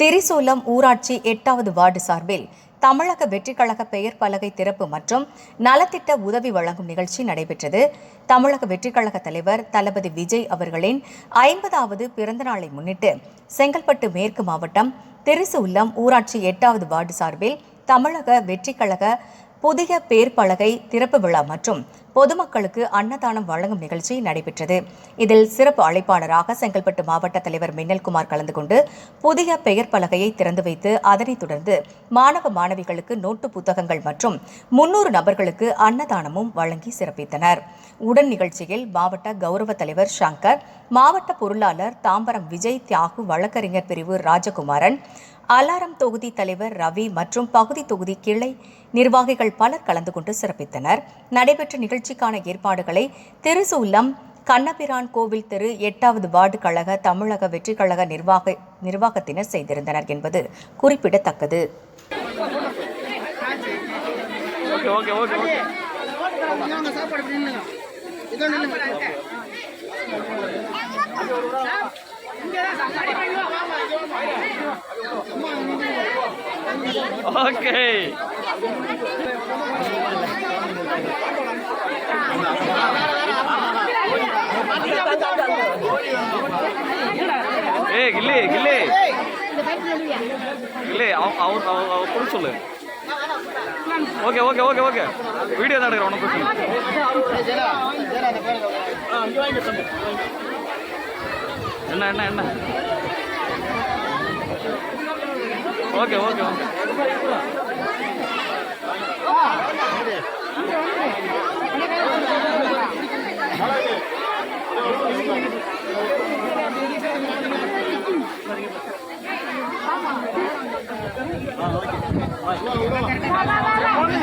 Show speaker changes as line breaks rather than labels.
திரிசூலம் ஊராட்சி எட்டாவது வார்டு சார்பில் தமிழக வெற்றிக்கழக பெயர் பலகை திறப்பு மற்றும் நலத்திட்ட உதவி வழங்கும் நிகழ்ச்சி நடைபெற்றது. தமிழக வெற்றிக்கழக தலைவர் தளபதி விஜய் அவர்களின் ஐம்பதாவது பிறந்த நாளை முன்னிட்டு செங்கல்பட்டு மேற்கு மாவட்டம் திரிசூலம் ஊராட்சி எட்டாவது வார்டு சார்பில் தமிழக வெற்றிக்கழக புதிய பேர் பலகை திறப்பு விழா மற்றும் பொதுமக்களுக்கு அன்னதானம் வழங்கும் நிகழ்ச்சி நடைபெற்றது. இதில் சிறப்பு அழைப்பாளராக செங்கல்பட்டு மாவட்ட தலைவர் மின்னல்குமார் கலந்து கொண்டு புதிய பெயர் பலகையை திறந்து வைத்து அதனைத் தொடர்ந்து மாணவ மாணவிகளுக்கு நோட்டு புத்தகங்கள் மற்றும் முன்னூறு நபர்களுக்கு அன்னதானமும் வழங்கி சிறப்பித்தனர். உடன் நிகழ்ச்சியில் மாவட்ட கௌரவ தலைவர் சங்கர் மாவட்ட பொருளாளர் தாம்பரம் விஜய் தியாகு வழக்கறிஞர் பிரிவு ராஜகுமாரன் அலாரம் தொகுதி தலைவர் ரவி மற்றும் பகுதி தொகுதி கிளை நிர்வாகிகள் பலர் கலந்து கொண்டு சிறப்பித்தனர். நடைபெற்ற நிகழ்ச்சிக்கான ஏற்பாடுகளை திருசூலம் கண்ணபிரான் கோவில் தெரு எட்டாவது வார்டு கழக தமிழக வெற்றிக் கழக நிர்வாக நிர்வாகத்தினர் செய்திருந்தனர் என்பது குறிப்பிடத்தக்கது.
Okay okay okay okay.
இந்தாங்க சாப்பாடு
ஓகே ஏய் கில்லி கில்லி. கில்லி அவன் அவன் அவன் பொருள் சொல்லு. Okay okay okay okay video தான் எடுக்கிறேன் ஒன்றும் பிரச்சனை இல்லை. என்ன என்ன என்ன ஓகே ஓகே ஓகே
வா, வா, வா.